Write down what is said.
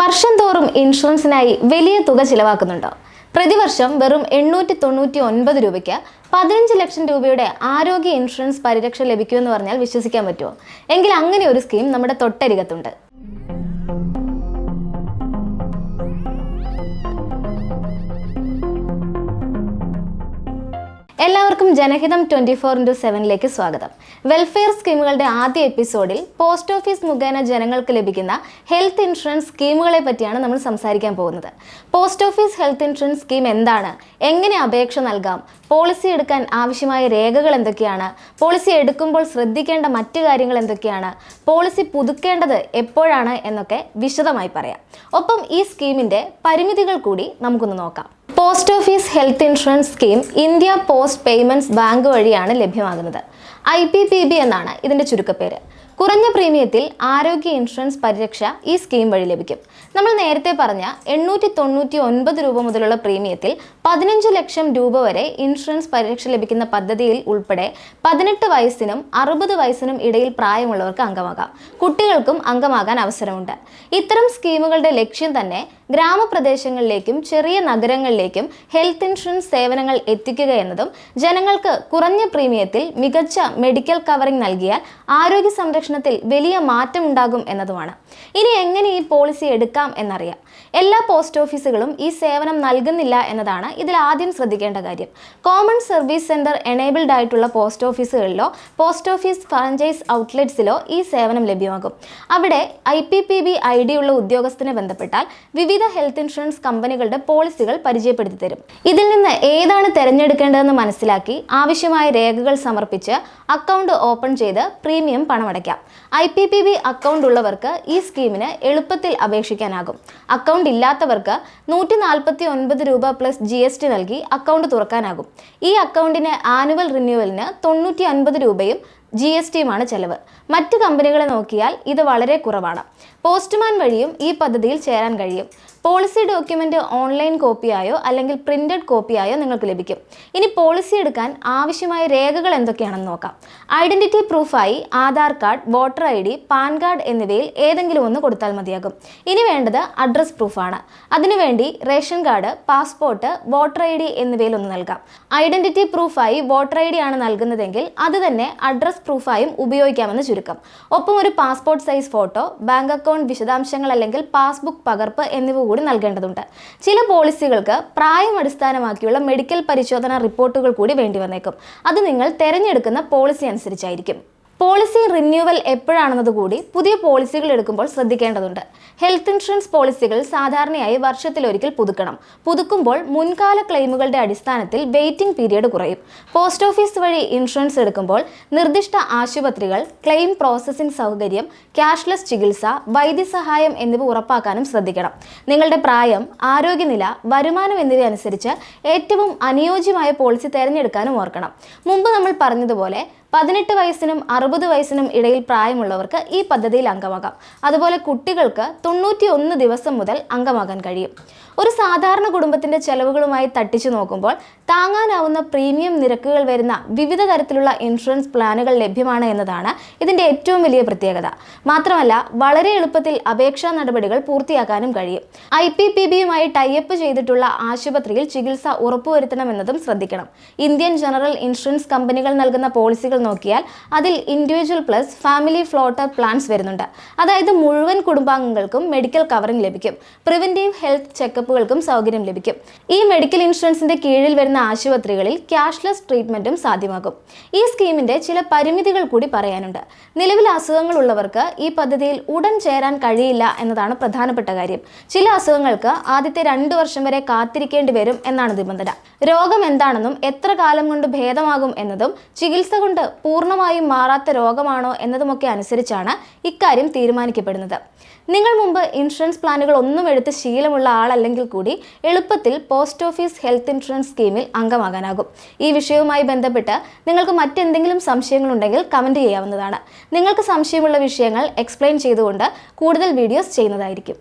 വർഷം തോറും ഇൻഷുറൻസിനായി വലിയ തുക ചിലവാക്കുന്നുണ്ടോ. പ്രതിവർഷം വെറും എണ്ണൂറ്റി തൊണ്ണൂറ്റി ഒൻപത് രൂപയ്ക്ക് പതിനഞ്ച് ലക്ഷം രൂപയുടെ ആരോഗ്യ ഇൻഷുറൻസ് പരിരക്ഷ ലഭിക്കുമെന്ന് പറഞ്ഞാൽ വിശ്വസിക്കാൻ പറ്റുമോ? എങ്കിൽ അങ്ങനെ ഒരു സ്കീം നമ്മുടെ തൊട്ടരികത്തുണ്ട്. എല്ലാവർക്കും ജനഹിതം ട്വന്റി ഫോർ ഇന്റു സെവനിലേക്ക് സ്വാഗതം. വെൽഫെയർ സ്കീമുകളുടെ ആദ്യ എപ്പിസോഡിൽ പോസ്റ്റ് ഓഫീസ് മുഖേന ജനങ്ങൾക്ക് ലഭിക്കുന്ന ഹെൽത്ത് ഇൻഷുറൻസ് സ്കീമുകളെ പറ്റിയാണ് നമ്മൾ സംസാരിക്കാൻ പോകുന്നത്. Post office health insurance scheme എന്താണ്? എങ്ങനെ അപേക്ഷ നൽകാം? പോളിസി എടുക്കാൻ ആവശ്യമായ രേഖകൾ എന്തൊക്കെയാണ്? പോളിസി എടുക്കുമ്പോൾ ശ്രദ്ധിക്കേണ്ട മറ്റു കാര്യങ്ങൾ എന്തൊക്കെയാണ്? പോളിസി പുതുക്കേണ്ടത് എപ്പോഴാണ് എന്നൊക്കെ വിശദമായി പറയാം. ഒപ്പം ഈ സ്കീമിന്റെ പരിമിതികൾ കൂടി നമുക്കൊന്ന് നോക്കാം. Post office health insurance scheme India post payments bank വഴിയാണ് ലഭ്യമാകുന്നത്. ഐ പി പി ബി എന്നാണ് ഇതിന്റെ ചുരുക്കപ്പേര്. കുറഞ്ഞ പ്രീമിയത്തിൽ ആരോഗ്യ ഇൻഷുറൻസ് പരിരക്ഷ ഈ സ്കീം വഴി ലഭിക്കും. നമ്മൾ നേരത്തെ പറഞ്ഞ എണ്ണൂറ്റി തൊണ്ണൂറ്റി ഒൻപത് രൂപ മുതലുള്ള പ്രീമിയത്തിൽ പതിനഞ്ച് ലക്ഷം രൂപ വരെ ഇൻഷുറൻസ് പരിരക്ഷ ലഭിക്കുന്ന പദ്ധതിയിൽ ഉൾപ്പെടെ പതിനെട്ട് വയസ്സിനും അറുപത് വയസ്സിനും ഇടയിൽ പ്രായമുള്ളവർക്ക് അംഗമാകാം. കുട്ടികൾക്കും അംഗമാകാൻ അവസരമുണ്ട്. ഇത്തരം സ്കീമുകളുടെ ലക്ഷ്യം തന്നെ ഗ്രാമപ്രദേശങ്ങളിലേക്കും ചെറിയ നഗരങ്ങളിലേക്കും ഹെൽത്ത് ഇൻഷുറൻസ് സേവനങ്ങൾ എത്തിക്കുക എന്നതും ജനങ്ങൾക്ക് കുറഞ്ഞ പ്രീമിയത്തിൽ മികച്ച മെഡിക്കൽ കവറിംഗ് നൽകിയാൽ ആരോഗ്യ സംരക്ഷണത്തിൽ വലിയ മാറ്റം ഉണ്ടാകും എന്നതുമാണ്. ഇനി എങ്ങനെ ഈ പോളിസി എടുക്കാം എന്നറിയാം. എല്ലാ പോസ്റ്റ് ഓഫീസുകളും ഈ സേവനം നൽകുന്നില്ല എന്നതാണ് ഇതിൽ ആദ്യം ശ്രദ്ധിക്കേണ്ട കാര്യം. കോമൺ സർവീസ് സെന്റർ എനേബിൾഡ് ആയിട്ടുള്ള പോസ്റ്റ് ഓഫീസുകളിലോ പോസ്റ്റ് ഓഫീസ് ഫ്രാഞ്ചൈസ് ഔട്ട്ലെറ്റ്സിലോ ഈ സേവനം ലഭ്യമാകും. അവിടെ I P P B I D ഉള്ള ഉദ്യോഗസ്ഥനെ ബന്ധപ്പെട്ടാൽ വിവിധ ഹെൽത്ത് ഇൻഷുറൻസ് കമ്പനികളുടെ പോളിസികൾ പരിചയപ്പെടുത്തി തരും. ഇതിൽ നിന്ന് ഏതാണ് തിരഞ്ഞെടുക്കേണ്ടതെന്ന് മനസ്സിലാക്കി ആവശ്യമായ രേഖകൾ സമർപ്പിച്ച് അക്കൗണ്ട് ഓപ്പൺ ചെയ്ത് premium പണമടയ്ക്കാം. I P P B account ഉള്ളവർക്ക് ഈ സ്കീമിന് എളുപ്പത്തിൽ അപേക്ഷിക്കാനാകും. അക്കൗണ്ട് ഇല്ലാത്തവർക്ക് നൂറ്റി നാൽപ്പത്തി ഒൻപത് രൂപ പ്ലസ് ജി എസ് ടി നൽകി അക്കൗണ്ട് തുറക്കാനാകും. ഈ അക്കൗണ്ടിന് ആനുവൽ റിന്യൂവലിന് തൊണ്ണൂറ്റി അൻപത് രൂപയും ജി എസ് ടിയുമാണ് ചെലവ്. മറ്റ് കമ്പനികളെ നോക്കിയാൽ ഇത് വളരെ കുറവാണ്. പോസ്റ്റ്മാൻ വഴിയും ഈ പദ്ധതിയിൽ ചേരാൻ കഴിയും. പോളിസി ഡോക്യുമെന്റ് ഓൺലൈൻ കോപ്പിയായോ അല്ലെങ്കിൽ പ്രിന്റഡ് കോപ്പിയായോ നിങ്ങൾക്ക് ലഭിക്കും. ഇനി പോളിസി എടുക്കാൻ ആവശ്യമായ രേഖകൾ എന്തൊക്കെയാണെന്ന് നോക്കാം. Identity പ്രൂഫായി Aadhaar card voter I D PAN card എന്നിവയിൽ ഏതെങ്കിലും ഒന്ന് കൊടുത്താൽ മതിയാകും. ഇനി വേണ്ടത് അഡ്രസ് പ്രൂഫാണ്. അതിനുവേണ്ടി ration card passport voter I D എന്നിവയിൽ ഒന്ന് നൽകാം. ഐഡന്റിറ്റി പ്രൂഫായി വോട്ടർ ഐ ഡി ആണ് നൽകുന്നതെങ്കിൽ അത് തന്നെ അഡ്രസ് പ്രൂഫായും ഉപയോഗിക്കാമെന്ന് ചുരുക്കം. ഒപ്പം ഒരു passport size photo bank account വിശദാംശങ്ങൾ അല്ലെങ്കിൽ പാസ്ബുക്ക് പകർപ്പ് എന്നിവ കൂടി നൽകേണ്ടതുണ്ട്. ചില പോളിസികൾക്ക് പ്രായം അടിസ്ഥാനമാക്കിയുള്ള മെഡിക്കൽ പരിശോധന റിപ്പോർട്ടുകൾ കൂടി വേണ്ടി വന്നേക്കും. അത് നിങ്ങൾ തിരഞ്ഞെടുക്കുന്ന പോളിസി അനുസരിച്ചായിരിക്കും. പോളിസി റിന്യൂവൽ എപ്പോഴാണെന്നത് കൂടി പുതിയ പോളിസികൾ എടുക്കുമ്പോൾ ശ്രദ്ധിക്കേണ്ടതുണ്ട്. ഹെൽത്ത് ഇൻഷുറൻസ് പോളിസികൾ സാധാരണയായി വർഷത്തിലൊരിക്കൽ പുതുക്കണം. പുതുക്കുമ്പോൾ മുൻകാല ക്ലെയിമുകളുടെ അടിസ്ഥാനത്തിൽ വെയിറ്റിംഗ് പീരീഡ് കുറയും. പോസ്റ്റ് ഓഫീസ് വഴി ഇൻഷുറൻസ് എടുക്കുമ്പോൾ നിർദ്ദിഷ്ട ആശുപത്രികൾ ക്ലെയിം പ്രോസസ്സിംഗ് സൗകര്യം ക്യാഷ്ലെസ് ചികിത്സ വൈദ്യസഹായം എന്നിവ ഉറപ്പാക്കാനും ശ്രദ്ധിക്കണം. നിങ്ങളുടെ പ്രായം ആരോഗ്യനില വരുമാനം എന്നിവ അനുസരിച്ച് ഏറ്റവും അനുയോജ്യമായ പോളിസി തിരഞ്ഞെടുക്കാനും ഓർക്കണം. മുമ്പ് നമ്മൾ പറഞ്ഞതുപോലെ പതിനെട്ട് വയസ്സിനും അറുപത് വയസ്സിനും ഇടയിൽ പ്രായമുള്ളവർക്ക് ഈ പദ്ധതിയിൽ അംഗമാകാം. അതുപോലെ കുട്ടികൾക്ക് തൊണ്ണൂറ്റി ദിവസം മുതൽ അംഗമാകാൻ കഴിയും. ഒരു സാധാരണ കുടുംബത്തിന്റെ ചെലവുകളുമായി തട്ടിച്ചു നോക്കുമ്പോൾ താങ്ങാനാവുന്ന പ്രീമിയം നിരക്കുകൾ വരുന്ന വിവിധ തരത്തിലുള്ള ഇൻഷുറൻസ് പ്ലാനുകൾ ലഭ്യമാണ് എന്നതാണ് ഇതിന്റെ ഏറ്റവും വലിയ പ്രത്യേകത. മാത്രമല്ല വളരെ എളുപ്പത്തിൽ അപേക്ഷാ നടപടികൾ പൂർത്തിയാക്കാനും കഴിയും. ഐ പി പി ബിയുമായി ടൈപ്പ് ചെയ്തിട്ടുള്ള ആശുപത്രിയിൽ ചികിത്സ ഉറപ്പുവരുത്തണമെന്നതും ശ്രദ്ധിക്കണം. ഇന്ത്യൻ ജനറൽ ഇൻഷുറൻസ് കമ്പനികൾ നൽകുന്ന പോളിസികൾ നോക്കിയാൽ അതിൽ individual plus family floater plans വരുന്നുണ്ട്. അതായത് മുഴുവൻ കുടുംബാംഗങ്ങൾക്കും മെഡിക്കൽ കവറിംഗ് ലഭിക്കും. പ്രിവെന്റീവ് ഹെൽത്ത് ചെക്കപ്പുകൾക്കും സൗകര്യം ലഭിക്കും. ഈ മെഡിക്കൽ ഇൻഷുറൻസിന്റെ കീഴിൽ വരുന്ന ആശുപത്രികളിൽ ക്യാഷ്ലെസ് ട്രീറ്റ്മെന്റും സാധ്യമാകും. ഈ സ്കീമിന്റെ ചില പരിമിതികൾ കൂടി പറയാനുണ്ട്. നിലവിൽ അസുഖങ്ങൾ ഉള്ളവർക്ക് ഈ പദ്ധതിയിൽ ഉടൻ ചേരാൻ കഴിയില്ല എന്നതാണ് പ്രധാനപ്പെട്ട കാര്യം. ചില അസുഖങ്ങൾക്ക് ആദ്യത്തെ രണ്ടു വർഷം വരെ കാത്തിരിക്കേണ്ടി വരും എന്നാണ് നിബന്ധന. രോഗം എന്താണെന്നും എത്ര കാലം കൊണ്ട് ഭേദമാകും എന്നതും ചികിത്സ കൊണ്ട് പൂർണമായും മാറാത്ത രോഗമാണോ എന്നതുമൊക്കെ അനുസരിച്ചാണ് ഇക്കാര്യം തീരുമാനിക്കപ്പെടുന്നത്. നിങ്ങൾ മുമ്പ് ഇൻഷുറൻസ് പ്ലാനുകൾ ഒന്നും എടുത്ത് ശീലമുള്ള ആളല്ലെങ്കിൽ കൂടി എളുപ്പത്തിൽ പോസ്റ്റ് ഓഫീസ് ഹെൽത്ത് ഇൻഷുറൻസ് സ്കീമിൽ അംഗമാകാനാകും. ഈ വിഷയവുമായി ബന്ധപ്പെട്ട് നിങ്ങൾക്ക് മറ്റെന്തെങ്കിലും സംശയങ്ങളുണ്ടെങ്കിൽ കമന്റ് ചെയ്യാവുന്നതാണ്. നിങ്ങൾക്ക് സംശയമുള്ള വിഷയങ്ങൾ എക്സ്പ്ലെയിൻ ചെയ്തുകൊണ്ട് കൂടുതൽ വീഡിയോസ് ചെയ്യുന്നതായിരിക്കും.